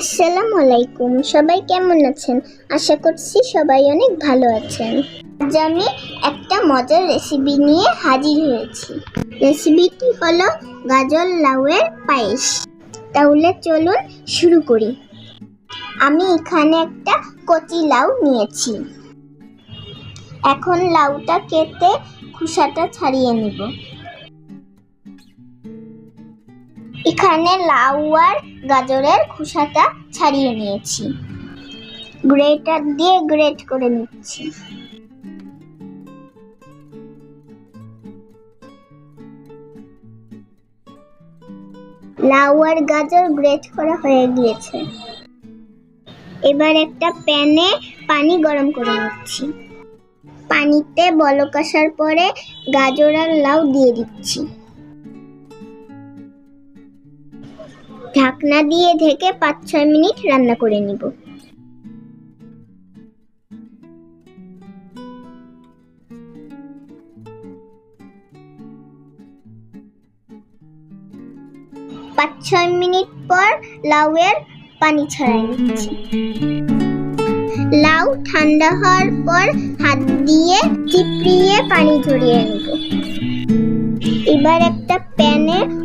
আসসালামু আলাইকুম, সবাই কেমন আছেন? আশা করছি সবাই অনেক ভালো আছেন। আজ আমি একটা মজার রেসিপি নিয়ে হাজির হয়েছি। রেসিপিটি হলো গাজর লাউয়ের পায়েস। তাহলে চলুন শুরু করি। আমি এখানে একটা কচি লাউ নিয়েছি। এখন লাউটা কেটে খোসাটা ছাড়িয়ে নিব। এখানে লাউ আর গাজরের খোসাটা ছাড়িয়ে নিয়েছি। গ্রেটার দিয়ে গ্রেট করে নিচ্ছি। লাউ আর গাজর গ্রেট করা হয়ে গিয়েছে। এবার একটা প্যানে পানি গরম করে নিচ্ছি। পানিতে বলক পরে গাজর আর লাউ দিয়ে দিচ্ছি। ঢাকনা দিয়ে ঢেকে পাঁচ ছয় মিনিট রান্না করে নিব। পাঁচ ছয় মিনিট পর লাউয়ের পানি ছড়াই নিচ্ছি। লাউ ঠান্ডা হওয়ার পর হাত দিয়ে চিপড়িয়ে পানি ঝরিয়ে নেব। এবার একটা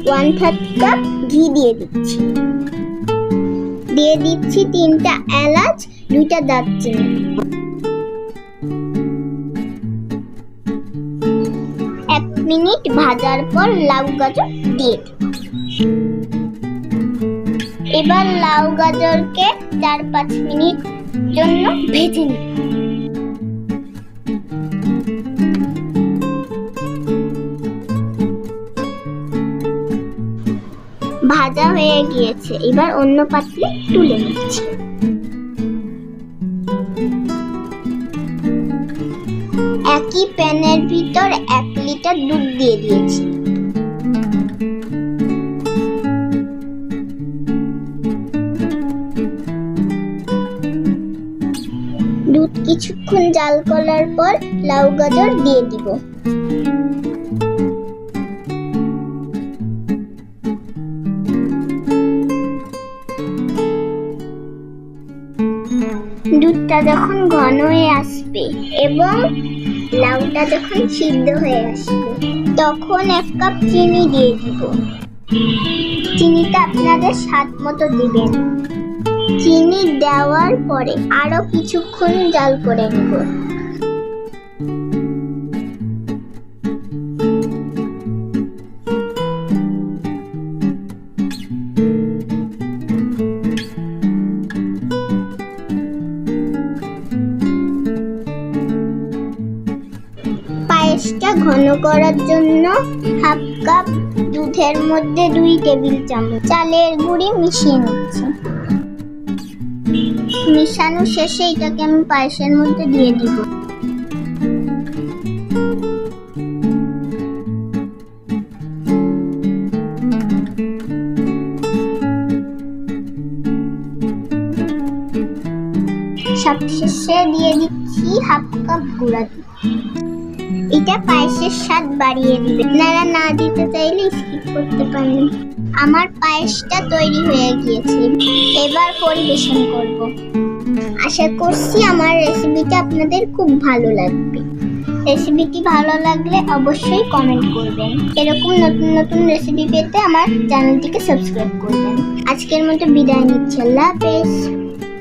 ওয়ান থার্ড কাপ ঘি দিয়ে দিচ্ছি। দিয়ে দিচ্ছি তিনটা এলাচ, দুইটা দারচিনি। এক মিনিট ভাজার পর লাউ গাজর দিয়ে এবার লাউ গাজরকে চার পাঁচ মিনিট জন্য ভেজে নিই ভাজা হয়ে গিয়েছে। এবার অন্য পাত্রে তুলে নিচ্ছি। একই প্যানের ভিতর এক লিটার দুধ দিয়ে দিয়েছি। দুধ কিছুক্ষণ জাল করার পর লাউ গাজর দিয়ে দিব। দুধটা যখন ঘন হয়ে আসবে এবং লাউটা যখন সিদ্ধ হয়ে আসবে, তখন এক কাপ চিনি দিয়ে দিব। চিনিটা আপনাদের স্বাদ মতো দিবেন। চিনি দেওয়ার পরে আরও কিছুক্ষণ জাল করে নেব। পায়েসটা ঘন করার জন্য হাফ কাপ দুধের মধ্যে দুই টেবিল চামচ চালের গুঁড়ি মিশিয়ে নিচ্ছি মিশানো শেষে এটাকে আমি পায়েসের মধ্যে দিয়ে দিব সব শেষে দিয়ে দিচ্ছি হাফ কাপ গুঁড়া দুধ। এটা পায়েসের স্বাদ বাড়িয়ে দিবে। আপনারা না দিতে চাইলে স্কিপ করতে পারেন। আমার পায়েসটা তৈরি হয়ে গিয়েছে। এবার পরিবেশন করব। আশা করছি আমার রেসিপিটা আপনাদের খুব ভালো লাগবে। রেসিপিটি ভালো লাগলে অবশ্যই কমেন্ট করবেন। এরকম নতুন নতুন রেসিপি পেতে আমার চ্যানেলটিকে সাবস্ক্রাইব করবেন। আজকের মতো বিদায় নিচ্ছি। আল্লাহ হাফেজ।